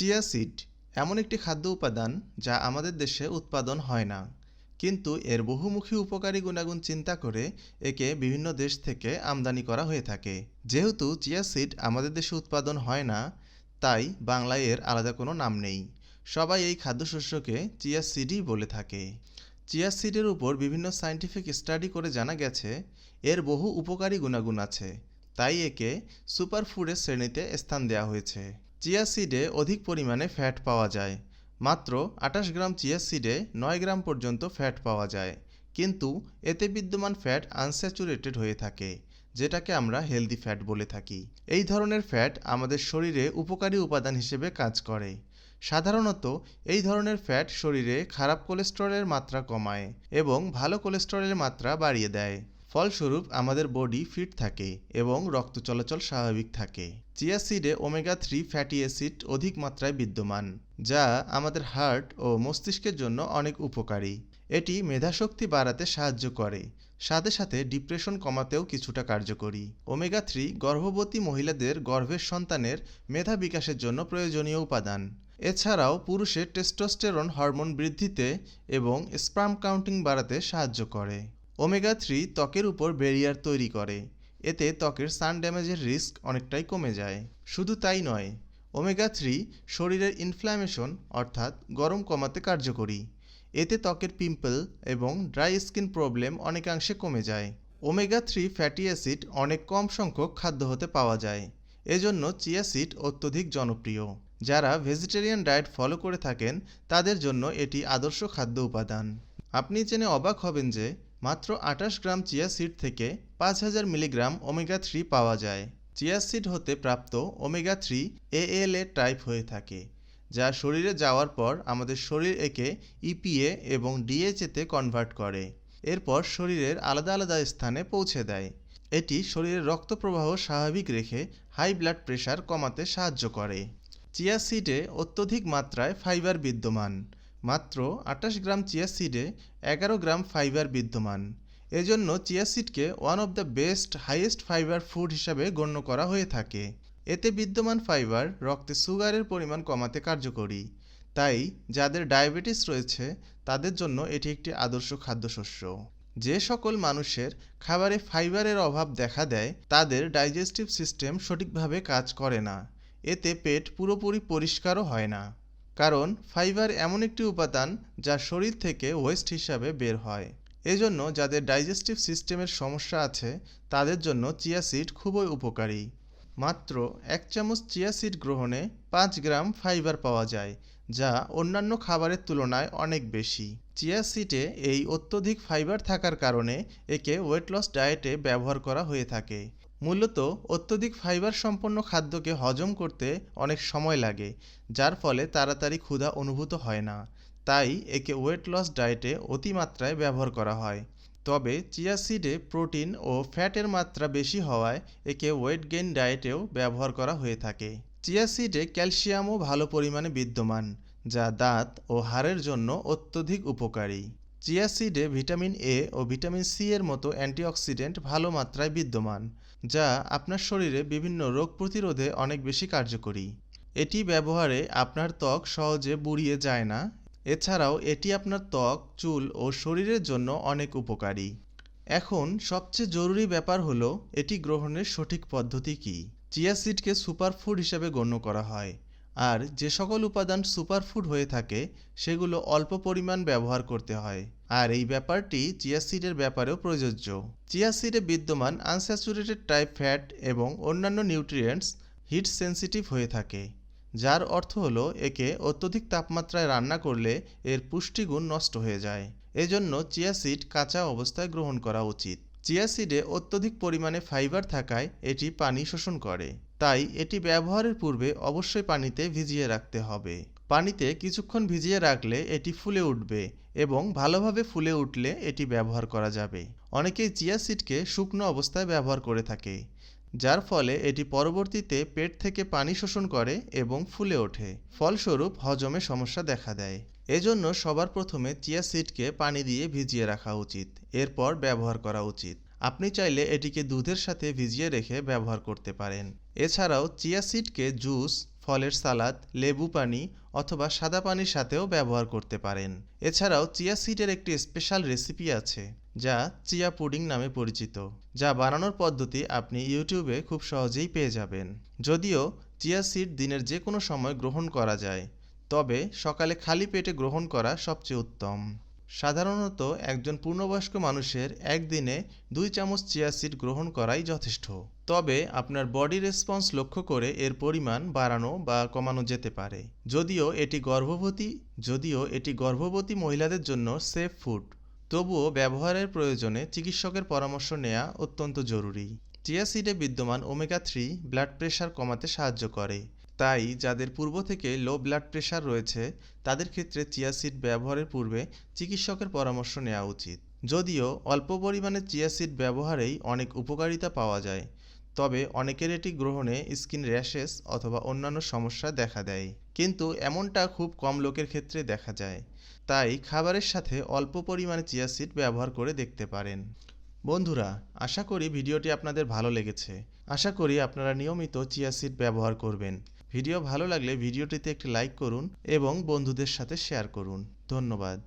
Chia seed এমন একটি খাদ্য উপাদান যা আমাদের দেশে উৎপাদন হয় না। কিন্তু এর বহুমুখী উপকারী গুণাগুণ চিন্তা করে একে বিভিন্ন দেশ থেকে আমদানি করা হয়ে থাকে। যেহেতু চিয়া সিড আমাদের দেশে উৎপাদন হয় না, তাই বাংলায় এর আলাদা কোনো নাম নেই। সবাই এই খাদ্যশস্যকে চিয়া সিডই বলে থাকে। চিয়া সিডের উপর বিভিন্ন সায়েন্টিফিক স্টাডি করে জানা গেছে, এর বহু উপকারী গুণাগুণ আছে। তাই একে সুপারফুডের শ্রেণীতে স্থান দেওয়া হয়েছে। চিয়া সিডে অধিক পরিমাণে ফ্যাট পাওয়া যায়। মাত্র আঠাশ গ্রাম চিয়া সিডে নয় গ্রাম পর্যন্ত ফ্যাট পাওয়া যায়। কিন্তু এতে বিদ্যমান ফ্যাট আনস্যাচুরেটেড হয়ে থাকে, যেটাকে আমরা হেলদি ফ্যাট বলে থাকি। এই ধরনের ফ্যাট আমাদের শরীরে উপকারী উপাদান হিসেবে কাজ করে। সাধারণত এই ধরনের ফ্যাট শরীরে খারাপ কোলেস্টেরলের মাত্রা কমায় এবং ভালো কোলেস্টেরলের মাত্রা বাড়িয়ে দেয়। ফলস্বরূপ আমাদের বডি ফিট থাকে এবং রক্ত চলাচল স্বাভাবিক থাকে। চিয়া সিডে ওমেগা থ্রি ফ্যাটি অ্যাসিড অধিক মাত্রায় বিদ্যমান, যা আমাদের হার্ট ও মস্তিষ্কের জন্য অনেক উপকারী। এটি মেধাশক্তি বাড়াতে সাহায্য করে, সাথে সাথে ডিপ্রেশন কমাতেও কিছুটা কার্যকরী। ওমেগা থ্রি গর্ভবতী মহিলাদের গর্ভের সন্তানের মেধা বিকাশের জন্য প্রয়োজনীয় উপাদান। এছাড়াও পুরুষের টেস্টোস্টেরন হরমোন বৃদ্ধিতে এবং স্পার্ম কাউন্টিং বাড়াতে সাহায্য করে। ওমেগা থ্রি ত্বকের উপর ব্যারিয়ার তৈরি করে। এতে ত্বকের সান ড্যামেজের রিস্ক অনেকটাই কমে যায়। শুধু তাই নয়, ওমেগা থ্রি শরীরের ইনফ্ল্যামেশন অর্থাৎ গরম কমাতে কার্যকরী। এতে ত্বকের পিম্পল এবং ড্রাই স্কিন প্রবলেম অনেকাংশে কমে যায়। ওমেগা থ্রি ফ্যাটি অ্যাসিড অনেক কম সংখ্যক খাদ্য হতে পাওয়া যায়। এজন্য চিয়া সিড অত্যধিক জনপ্রিয়। যারা ভেজিটেরিয়ান ডায়েট ফলো করে থাকেন, তাদের জন্য এটি আদর্শ খাদ্য উপাদান। আপনি জেনে অবাক হবেন যে মাত্র আঠাশ গ্রাম চিয়া সিড থেকে পাঁচ হাজার মিলিগ্রাম ওমেগা থ্রি পাওয়া যায়। চিয়া সিড হতে প্রাপ্ত ওমেগা থ্রি এএলএ টাইপ হয়ে থাকে, যা শরীরে যাওয়ার পর আমাদের শরীর একে ইপিএ এবং ডিএচএতে কনভার্ট করে। এরপর শরীরের আলাদা আলাদা স্থানে পৌঁছে দেয়। এটি শরীরের রক্ত প্রবাহ স্বাভাবিক রেখে হাই ব্লাড প্রেশার কমাতে সাহায্য করে। চিয়া সিডে অত্যধিক মাত্রায় ফাইবার বিদ্যমান। মাত্র আটাশ গ্রাম চিয়া সিডে এগারো গ্রাম ফাইবার বিদ্যমান। এজন্য চিয়া সিডকে one of the best highest fibre food হিসাবে গণ্য করা হয়ে থাকে। এতে বিদ্যমান ফাইবার রক্তে সুগারের পরিমাণ কমাতে কার্যকরী। তাই যাদের ডায়াবেটিস রয়েছে, তাদের জন্য এটি একটি আদর্শ খাদ্যশস্য। যে সকল মানুষের খাবারে ফাইবারের অভাব দেখা দেয়, তাদের ডাইজেস্টিভ সিস্টেম সঠিকভাবে কাজ করে না। এতে পেট পুরোপুরি পরিষ্কারও হয় না। কারণ ফাইবার এমন একটি উপাদান যা শরীর থেকে ওয়েস্ট হিসাবে বের হয়। এজন্য যাদের ডাইজেস্টিভ সিস্টেমের সমস্যা আছে, তাদের জন্য চিয়া সিড খুবই উপকারী। মাত্র এক চামচ চিয়া সিড গ্রহণে পাঁচ গ্রাম ফাইবার পাওয়া যায়, যা অন্যান্য খাবারের তুলনায় অনেক বেশি। চিয়া সিডে এই অত্যধিক ফাইবার থাকার কারণে একে ওয়েট লস ডায়েটে ব্যবহার করা হয়ে থাকে। মূলত অত্যধিক ফাইবার সম্পন্ন খাদ্যকে হজম করতে অনেক সময় লাগে, যার ফলে তাড়াতাড়ি ক্ষুধা অনুভূত হয় না। তাই একে ওয়েট লস ডায়েটে অতিমাত্রায় ব্যবহার করা হয়। তবে চিয়া সিডে প্রোটিন ও ফ্যাটের মাত্রা বেশি হওয়ায় একে ওয়েট গেইন ডায়েটেও ব্যবহার করা হয়ে থাকে। চিয়া সিডে ক্যালসিয়ামও ভালো পরিমাণে বিদ্যমান, যা দাঁত ও হাড়ের জন্য অত্যধিক উপকারী। চিয়া সিডে ভিটামিন এ ও ভিটামিন সি এর মতো অ্যান্টিঅক্সিডেন্ট ভালো মাত্রায় বিদ্যমান, যা আপনার শরীরে বিভিন্ন রোগ প্রতিরোধে অনেক বেশি কার্যকরী। এটি ব্যবহারে আপনার ত্বক সহজে বুড়িয়ে যায় না। এছাড়াও এটি আপনার ত্বক, চুল ও শরীরের জন্য অনেক উপকারী। এখন সবচেয়ে জরুরি ব্যাপার হলো, এটি গ্রহণের সঠিক পদ্ধতি কী? চিয়া সিডকে সুপারফুড হিসেবে গণ্য করা হয়। আর যে সকল উপাদান সুপারফুড হয়ে থাকে, সেগুলো অল্প পরিমাণ ব্যবহার করতে হয়। আর এই ব্যাপারটি চিয়া সিডের ব্যাপারেও প্রযোজ্য। চিয়া সিডে বিদ্যমান আনস্যাচুরেটেড টাইপ ফ্যাট এবং অন্যান্য নিউট্রিয়েন্টস হিট সেন্সিটিভ হয়ে থাকে, যার অর্থ হলো একে অত্যধিক তাপমাত্রায় রান্না করলে এর পুষ্টিগুণ নষ্ট হয়ে যায়। এজন্য চিয়া সিড কাঁচা অবস্থায় গ্রহণ করা উচিত। চিয়া সিডে অত্যধিক পরিমাণে ফাইবার থাকায় এটি পানি শোষণ করে। তাই এটি ব্যবহারের পূর্বে অবশ্যই পানিতে ভিজিয়ে রাখতে হবে। পানিতে কিছুক্ষণ ভিজিয়ে রাখলে এটি ফুলে উঠবে এবং ভালোভাবে ফুলে উঠলে এটি ব্যবহার করা যাবে। অনেকেই চিয়া সিডকে শুকনো অবস্থায় ব্যবহার করে থাকে, যার ফলে এটি পরবর্তীতে পেট থেকে পানি শোষণ করে এবং ফুলে ওঠে। ফলস্বরূপ হজমে সমস্যা দেখা দেয়। এজন্য সবার প্রথমে চিয়া সিডকে পানি দিয়ে ভিজিয়ে রাখা উচিত, এরপর ব্যবহার করা উচিত। আপনি চাইলে এটিকে দুধের সাথে ভিজিয়ে রেখে ব্যবহার করতে পারেন। এছাড়াও চিয়া সিডকে জুস, ফলের সালাদ, লেবু পানি অথবা সাদা পানির সাথেও ব্যবহার করতে পারেন। এছাড়াও চিয়া সিডের একটি স্পেশাল রেসিপি আছে, যা চিয়া পুডিং নামে পরিচিত, যা বানানোর পদ্ধতি আপনি ইউটিউবে খুব সহজেই পেয়ে যাবেন। যদিও চিয়া সিড দিনের যে কোনো সময় গ্রহণ করা যায়, তবে সকালে খালি পেটে গ্রহণ করা সবচেয়ে উত্তম। সাধারণত একজন পূর্ণবয়স্ক মানুষের একদিনে দুই চামচ চিয়া সিড গ্রহণ করাই যথেষ্ট। তবে আপনার বডি রেসপন্স লক্ষ্য করে এর পরিমাণ বাড়ানো বা কমানো যেতে পারে। যদিও এটি গর্ভবতী, যদিও এটি গর্ভবতী মহিলাদের জন্য সেফ ফুড, তবুও ব্যবহারের প্রয়োজনে চিকিৎসকের পরামর্শ নেওয়া অত্যন্ত জরুরি। চিয়া সিডে বিদ্যমান ওমেগা থ্রি ব্লাড প্রেশার কমাতে সাহায্য করে। তাই যাদের পূর্ব থেকে লো ব্লাড প্রেশার রয়েছে, তাদের ক্ষেত্রে চিয়া সিড ব্যবহারের পূর্বে চিকিৎসকের পরামর্শ নেওয়া উচিত। যদিও অল্প পরিমাণে চিয়া সিড ব্যবহারেই অনেক উপকারিতা পাওয়া যায়, তবে অনেকের এটি গ্রহণে স্কিন র্যাশেস অথবা অন্যান্য সমস্যা দেখা দেয়। কিন্তু এমনটা খুব কম লোকের ক্ষেত্রে দেখা যায়, তাই খাবারের সাথে অল্প পরিমাণে চিয়া সিড ব্যবহার করে দেখতে পারেন। বন্ধুরা, আশা করি ভিডিওটি আপনাদের ভালো লেগেছে। আশা করি আপনারা নিয়মিত চিয়া সিড ব্যবহার করবেন। ভিডিও ভালো লাগলে ভিডিওটিতে একটি লাইক করুন এবং বন্ধুদের সাথে শেয়ার করুন। ধন্যবাদ।